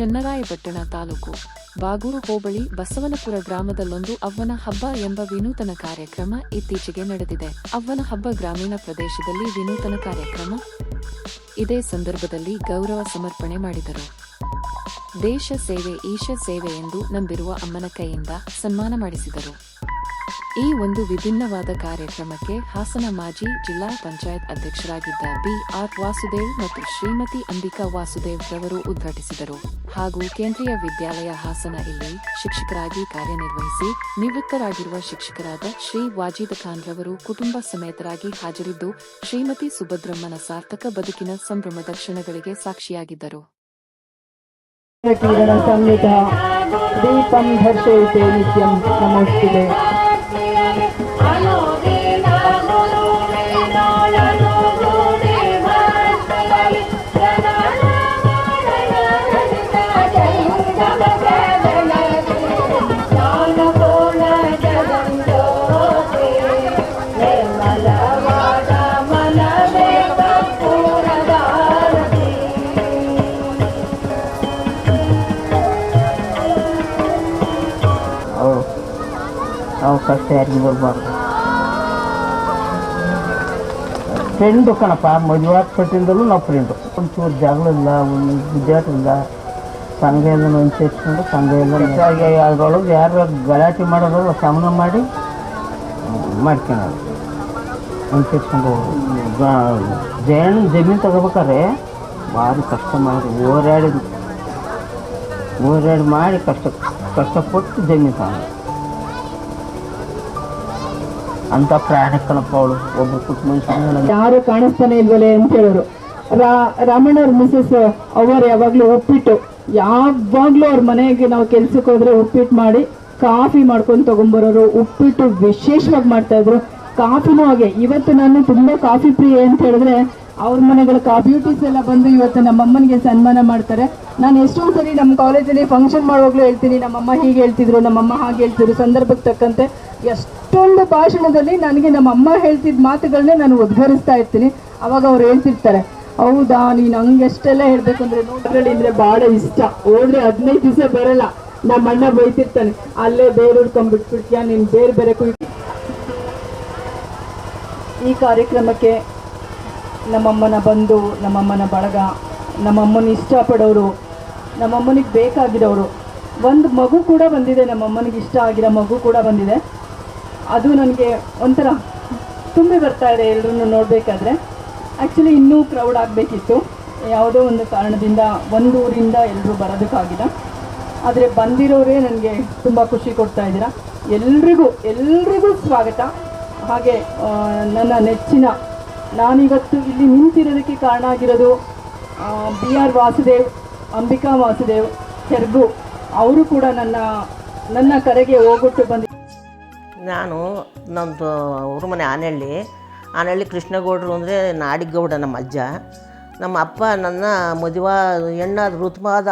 ಚನ್ನರಾಯಪಟ್ಟಣ ತಾಲೂಕು. ಬಾಗೂರು ಹೋಬಳಿ ಬಸವನಪುರ ಗ್ರಾಮದಲ್ಲೊಂದು ಅವ್ವನ ಹಬ್ಬ ಎಂಬ ವಿನೂತನ ಕಾರ್ಯಕ್ರಮ ಇತ್ತೀಚೆಗೆ ನಡೆದಿದೆ. ಅವ್ವನ ಹಬ್ಬ ಗ್ರಾಮೀಣ ಪ್ರದೇಶದಲ್ಲಿ ವಿನೂತನ ಕಾರ್ಯಕ್ರಮ ಇದೇ ಸಂದರ್ಭದಲ್ಲಿ ಗೌರವ ಸಮರ್ಪಣೆ ಮಾಡಿದರು. ದೇಶ ಸೇವೆ, ಈಶ ಸೇವೆ ಎಂದು ನಂಬಿರುವ ಅಮ್ಮನ ಕೈಯಿಂದ ಸನ್ಮಾನ ಮಾಡಿಸಿದರು. ಈ ಒಂದು ವಿಭಿನ್ನವಾದ ಕಾರ್ಯಕ್ರಮಕ್ಕೆ ಹಾಸನ ಮಾಜಿ ಜಿಲ್ಲಾ ಪಂಚಾಯತ್ ಅಧ್ಯಕ್ಷರಾಗಿದ್ದ ಬಿ ಆರ್ ವಾಸುದೇವ್ ಮತ್ತು ಶ್ರೀಮತಿ ಅಂಬಿಕಾ ವಾಸುದೇವ್ ರವರು ಉದ್ಘಾಟಿಸಿದರು. ಹಾಗೂ ಕೇಂದ್ರೀಯ ವಿದ್ಯಾಲಯ ಹಾಸನ ಇಲ್ಲಿ ಶಿಕ್ಷಕರಾಗಿ ಕಾರ್ಯನಿರ್ವಹಿಸಿ ನಿವೃತ್ತರಾಗಿರುವ ಶಿಕ್ಷಕರಾದ ಶ್ರೀ ವಾಜೀದ್ ಖಾನ್ ರವರು ಕುಟುಂಬ ಸಮೇತರಾಗಿ ಹಾಜರಿದ್ದು ಶ್ರೀಮತಿ ಸುಭದ್ರಮ್ಮನ ಸಾರ್ಥಕ ಬದುಕಿನ ಸಂಭ್ರಮದ ಕ್ಷಣಗಳಿಗೆ ಸಾಕ್ಷಿಯಾಗಿದ್ದರು. ದೀಪಂ ಘರ್ಷಯಿತೆ ನಿತ್ಯಂ ನಮೋಸ್ತುತೆ ಕಷ್ಟ ಯಾರಿಗೂ ಬರಬಾರ್ದು ಫ್ರೆಂಡು ಕಣಪ್ಪ ಮದುವೆ ಆಗ್ಬಿಟ್ಟಿಂದಲೂ ನಾವು ಫ್ರೆಂಡು. ಒಂಚೂರು ಜಗಳ ಇಲ್ಲ ಒಂದು ವಿದ್ಯಾರ್ಥಿಲ್ಲ ಸಂಘ ಎಲ್ಲ ಅನುಸರಿಸ್ಕೊಂಡು ಸಂಘ ಎಲ್ಲ ಅದರೊಳಗೆ ಯಾರು ಗಲಾಟೆ ಮಾಡೋರು ಶಮನ ಮಾಡಿ ಮಾಡ್ಕೊಳೋದು. ಅನುಸರಿಸ್ಕೊಂಡು ಜಯಣ್ಣ ಜಮೀನು ತಗೋಬೇಕಾರೆ ಭಾರಿ ಕಷ್ಟ ಮಾಡಿ ಹೋರಾಡಿದ್ರು. ಓರಾಡಿ ಮಾಡಿ ಕಷ್ಟ, ಕಷ್ಟಪಟ್ಟು ಜಮೀನು ತಗೊಂಡು ಅಂತ ಪ್ರಾಣಕ್ಕನಪ್ಪ ಅವಳು. ಒಬ್ಬ ಪುಟ್ಟ ಯಾರು ಕಾಣಿಸ್ತಾನೆ ಇಲ್ವಲೆ ಅಂತ ಹೇಳೋರು. ರಾಮಣ್ಣವ್ರ ಮಿಸಸ್ ಅವರು ಯಾವಾಗ್ಲೂ ಉಪ್ಪಿಟ್ಟು ಯಾವಾಗ್ಲೂ ಅವ್ರ ಮನೆಗೆ ನಾವು ಕೆಲ್ಸಕ್ಕೆ ಹೋದ್ರೆ ಉಪ್ಪಿಟ್ಟು ಮಾಡಿ, ಕಾಫಿ ಮಾಡ್ಕೊಂಡು ತಗೊಂಬರೋರು ಉಪ್ಪಿಟ್ಟು ವಿಶೇಷವಾಗಿ ಮಾಡ್ತಾ ಇದ್ರು. ಕಾಫಿನೂ ಹಾಗೆ. ಇವತ್ತು ನಾನು ತುಂಬಾ ಕಾಫಿ ಪ್ರಿಯ ಅಂತ ಹೇಳಿದ್ರೆ, ಅವ್ರ ಮನೆಗಳ ಬ್ಯೂಟೀಸ್ ಎಲ್ಲ ಬಂದು ಇವತ್ತು ನಮ್ಮಮ್ಮನಿಗೆ ಸನ್ಮಾನ ಮಾಡ್ತಾರೆ. ನಾನು ಎಷ್ಟೊಂದು ಸರಿ ನಮ್ಮ ಕಾಲೇಜಲ್ಲಿ ಫಂಕ್ಷನ್ ಮಾಡುವಾಗಲೂ ಹೇಳ್ತೀನಿ, ನಮ್ಮಮ್ಮ ಹೀಗೆ ಹೇಳ್ತಿದ್ರು, ನಮ್ಮಮ್ಮ ಹಾಗೆ ಹೇಳ್ತಿದ್ರು. ಸಂದರ್ಭಕ್ಕೆ ತಕ್ಕಂತೆ ಎಷ್ಟೊಂದು ಭಾಷಣದಲ್ಲಿ ನನಗೆ ನಮ್ಮ ಅಮ್ಮ ಹೇಳ್ತಿದ್ದ ಮಾತುಗಳನ್ನೇ ನಾನು ಉದ್ಘರಿಸ್ತಾ ಇರ್ತೀನಿ. ಅವಾಗ ಅವ್ರು ಹೇಳ್ತಿರ್ತಾರೆ, ಹೌದಾ, ನೀನು ಹಂಗೆ ಎಷ್ಟೆಲ್ಲ ಹೇಳ್ಬೇಕು ಭಾಳ ಅಂದ್ರೆ ಬಹಳ ಇಷ್ಟ. ಹೋದ್ರೆ ಹದಿನೈದು ದಿವಸ ಬರಲ್ಲ. ನಮ್ಮ ಅಣ್ಣ ಬೈತಿರ್ತಾನೆ, ಅಲ್ಲೇ ಬೇರೆ ಹುಡ್ಕೊಂಡ್ಬಿಟ್ಬಿಡ್ತೀಯ ನೀನು ಬೇರೆ ಬೇರೆ ಕುಯ್ ಈ ಕಾರ್ಯಕ್ರಮಕ್ಕೆ ನಮ್ಮಮ್ಮನ ಬಂಧು, ನಮ್ಮಮ್ಮನ ಬಳಗ, ನಮ್ಮಮ್ಮನ ಇಷ್ಟಪಡೋರು, ನಮ್ಮಮ್ಮನಿಗೆ ಬೇಕಾಗಿರೋರು ಒಂದು ಮಗು ಕೂಡ ಬಂದಿದೆ, ನಮ್ಮಮ್ಮನಿಗೆ ಇಷ್ಟ ಆಗಿರೋ ಮಗು ಕೂಡ ಬಂದಿದೆ. ಅದು ನನಗೆ ಒಂಥರ ತುಂಬಿ ಬರ್ತಾ ಇದೆ ಎಲ್ಲರೂ ನೋಡಬೇಕಾದ್ರೆ. ಆ್ಯಕ್ಚುಲಿ ಇನ್ನೂ ಕ್ರೌಡ್ ಆಗಬೇಕಿತ್ತು. ಯಾವುದೋ ಒಂದು ಕಾರಣದಿಂದ ಒಂದು ಊರಿಂದ ಎಲ್ಲರೂ ಬರೋದಕ್ಕಾಗಿಲ್ಲ. ಆದರೆ ಬಂದಿರೋರೇ ನನಗೆ ತುಂಬ ಖುಷಿ ಕೊಡ್ತಾ ಇದ್ದೀರಾ. ಎಲ್ರಿಗೂ ಎಲ್ರಿಗೂ ಸ್ವಾಗತ. ಹಾಗೆ ನನ್ನ ನೆಚ್ಚಿನ, ನಾನಿವತ್ತು ಇಲ್ಲಿ ನಿಂತಿರೋದಕ್ಕೆ ಕಾರಣ ಆಗಿರೋದು ಬಿ ಆರ್ ವಾಸುದೇವ್, ಅಂಬಿಕಾ ವಾಸುದೇವ್ ಹೆರ್ಗು ಅವರು ಕೂಡ ನನ್ನ ನನ್ನ ಕರೆಗೆ ಹೋಗೊಟ್ಟು ಬಂದಿ ನಾನು ನಮ್ಮದು ಅವ್ರ ಮನೆ ಆನಹಳ್ಳಿ. ಆನಹಳ್ಳಿ ಕೃಷ್ಣಗೌಡರು ಅಂದರೆ ನಾಡಿಗೌಡ ನಮ್ಮ ಅಜ್ಜ. ನಮ್ಮ ಅಪ್ಪ ನನ್ನ ಮದುವೆ ಹೆಣ್ಣಾದ ಋತುಮಾದ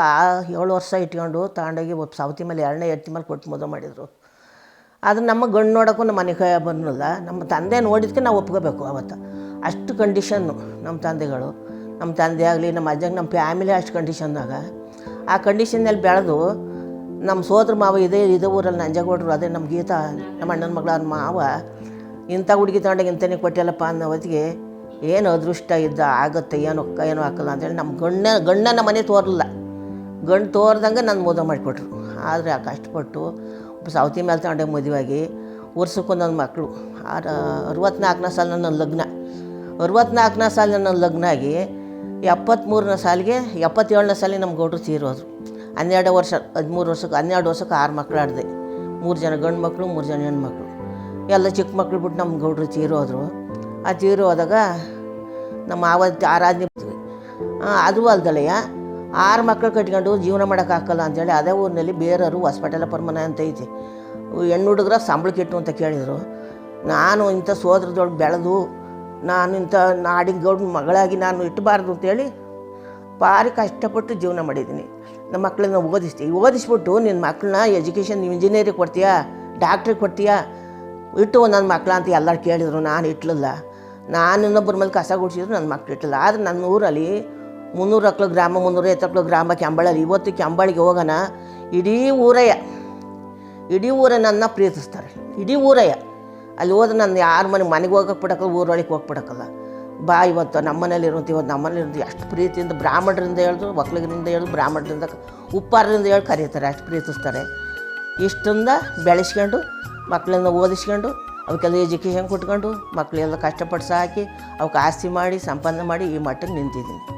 ಏಳು ವರ್ಷ ಇಟ್ಕೊಂಡು ತಗೊಂಡೋಗಿ ಒಬ್ಬ ಸೌತಿ ಮೇಲೆ ಎರಡನೇ ಎತ್ತಿ ಮೇಲೆ ಕೊಟ್ಟು ಮದುವೆ ಮಾಡಿದರು. ಅದು ನಮ್ಮ ಗಂಡು ನೋಡೋಕ್ಕೂ ನಮ್ಮ ಮನೆ ಕೈ ಬಂದಿಲ್ಲ. ನಮ್ಮ ತಂದೆ ನೋಡಿದ್ಕೆ ನಾವು ಒಪ್ಕೋಬೇಕು ಅವತ್ತು. ಅಷ್ಟು ಕಂಡೀಷನ್ನು ನಮ್ಮ ತಂದೆಗಳು. ನಮ್ಮ ತಂದೆ ಆಗಲಿ, ನಮ್ಮ ಅಜ್ಜಂಗೆ ನಮ್ಮ ಫ್ಯಾಮಿಲಿ ಅಷ್ಟು ಕಂಡೀಷನ್ನಾಗ ಆ ಕಂಡೀಷನ್ನಲ್ಲಿ ಬೆಳೆದು ನಮ್ಮ ಸೋದ್ರ ಮಾವ ಇದೇ ಇದೇ ಊರಲ್ಲಿ ನಂಜಗೌಡರು ಅದೇ ನಮ್ಮ ಗೀತಾ, ನಮ್ಮ ಅಣ್ಣನ ಮಗಳ ಮಾವ. ಇಂಥ ಹುಡುಗಿ ತಗೊಂಡಾಗ ಇಂಥನೇ ಕೊಟ್ಟಿಲ್ಲಪ್ಪ ಅನ್ನೋ ಹೊತ್ತಿಗೆ ಏನು ಅದೃಷ್ಟ ಇದ್ದ, ಆಗುತ್ತೆ, ಏನು ಏನು ಹಾಕಲ್ಲ ಅಂತೇಳಿ ನಮ್ಮ ಗಂಡ, ಗಂಡನ ಮನೆ ತೋರಲಿಲ್ಲ. ಗಂಡು ತೋರ್ದಂಗೆ ನನ್ನ ಮದುವೆ ಮಾಡಿಕೊಟ್ರು. ಆದರೆ ಆ ಕಷ್ಟಪಟ್ಟು ಸೌತಿ ಮೇಲೆ ತಗೊಂಡೆ ಮದುವೆಯಾಗಿ ವರ್ಷಕ್ಕೂ ನನ್ನ ಮಕ್ಕಳು. ಆರು, ಅರವತ್ನಾಲ್ಕನೇ ಸಾಲ ನನ್ನ ಲಗ್ನ. ಅರವತ್ನಾಲ್ಕನೇ ಸಾಲ ನನ್ನ ಲಗ್ನ ಆಗಿ ಎಪ್ಪತ್ತ್ಮೂರನೇ ಸಾಲಿಗೆ ಎಪ್ಪತ್ತೇಳನೇ ಸಾಲಿಗೆ ನಮ್ಮ ಗೌಡ್ರು ತೀರೋದ್ರು ಹನ್ನೆರಡು ವರ್ಷ, ಹದಿಮೂರು ವರ್ಷಕ್ಕೆ, ಹನ್ನೆರಡು ವರ್ಷಕ್ಕೆ ಆರು ಮಕ್ಕಳು ಆಡಿದೆ. ಮೂರು ಜನ ಗಂಡು ಮಕ್ಕಳು ಮೂರು ಜನ ಹೆಣ್ಮಕ್ಳು ಎಲ್ಲ ಚಿಕ್ಕ ಮಕ್ಳು ಬಿಟ್ಟು ನಮ್ಮ ಗೌಡ್ರು ಹೋದರು ಆ ತೀರು ಹೋದಾಗ ನಮ್ಮ ಆವತ್ತು ಆರಾಧನೆ ಅದು ಅಲ್ದಳೆಯ ಆರು ಮಕ್ಕಳು ಕಟ್ಕೊಂಡು ಜೀವನ ಮಾಡೋಕ್ಕಾಗಲ್ಲ ಅಂತೇಳಿ ಅದೇ ಊರಿನಲ್ಲಿ ಬೇರೆಯವರು ಹಾಸ್ಪಿಟಲ್ ಪರ್ಮನ ಅಂತ ಐತಿ. ಹೆಣ್ಣು ಹುಡುಗ್ರ ಸಂಬಳಕ್ಕೆ ಇಟ್ಟು ಅಂತ ಕೇಳಿದರು. ನಾನು ಇಂಥ ಸೋದರದೊಳಗೆ ಬೆಳೆದು, ನಾನು ಇಂಥ ನಾಡಿನ ಗೌಡ ಮಗಳಾಗಿ ನಾನು ಇಟ್ಟಬಾರ್ದು ಅಂತೇಳಿ ಭಾರಿ ಕಷ್ಟಪಟ್ಟು ಜೀವನ ಮಾಡಿದ್ದೀನಿ. ನಮ್ಮ ಮಕ್ಕಳನ್ನ ಓದಿಸ್ತೀವಿ ಓದಿಸ್ಬಿಟ್ಟು ನಿನ್ನ ಮಕ್ಕಳನ್ನ ಎಜುಕೇಷನ್ ಇಂಜಿನಿಯರಿಗೆ ಕೊಡ್ತೀಯಾ? ಡಾಕ್ಟ್ರಿಗೆ ಕೊಡ್ತೀಯಾ? ಇಟ್ಟು ನನ್ನ ಮಕ್ಕಳ ಅಂತ ಎಲ್ಲರೂ ಕೇಳಿದರು. ನಾನು ಇಟ್ಲಿಲ್ಲ. ನಾನು ಇನ್ನೊಬ್ಬರ ಮೇಲೆ ಕಸ ಗುಡಿಸಿದ್ರು ನನ್ನ ಮಕ್ಳು ಇಟ್ಟಿಲ್ಲ ಆದರೆ ನನ್ನ ಊರಲ್ಲಿ ಮುನ್ನೂರು ಹಕ್ಳು ಗ್ರಾಮ ಮುನ್ನೂರ ಹಕ್ಳು ಗ್ರಾಮ ಕೆಂಬಳಲ್ಲಿ ಇವತ್ತು ಕೆಂಬಳಿಗೆ ಹೋಗೋಣ. ಇಡೀ ಊರಯ್ಯ. ಇಡೀ ಊರ ನನ್ನ ಪ್ರೀತಿಸ್ತಾರೆ. ಇಡೀ ಊರಯ್ಯ. ಅಲ್ಲಿ ಹೋದ್ರೆ ನನ್ನ ಯಾರ ಮನೆಗೆ ಮನೆಗೆ ಹೋಗಕ್ಕೆ ಬಿಡಕ್ಕಲ್ಲ, ಊರೊಳಗೆ ಹೋಗಿ ಬಾ, ಇವತ್ತು ನಮ್ಮ ನಮ್ಮನೇಲಿರುವಂಥ ಇವತ್ತು ನಮ್ಮನೇಲಿರೋದು ಎಷ್ಟು ಪ್ರೀತಿಯಿಂದ ಬ್ರಾಹ್ಮಣರಿಂದ ಹೇಳಿದ್ರು ಒಕ್ಕಲಿಗರಿಂದ ಹೇಳಿದ್ರು, ಬ್ರಾಹ್ಮಣರಿಂದ ಉಪ್ಪಾರರಿಂದ ಹೇಳಿ ಕರೀತಾರೆ, ಅಷ್ಟು ಪ್ರೀತಿಸ್ತಾರೆ. ಇಷ್ಟಿಂದ ಬೆಳೆಸ್ಕೊಂಡು ಮಕ್ಕಳನ್ನ ಓದಿಸ್ಕೊಂಡು, ಅವಕ್ಕೆಲ್ಲ ಎಜುಕೇಷನ್ ಕೊಟ್ಕೊಂಡು ಮಕ್ಕಳೆಲ್ಲ ಕಷ್ಟಪಟ್ಟು ಸಾಕಿ, ಅವಕ್ಕೆ ಆಸ್ತಿ ಮಾಡಿ ಸಂಪಾದನೆ ಮಾಡಿ ಈ ಮಟ್ಟಕ್ಕೆ ನಿಂತಿದ್ದೀನಿ.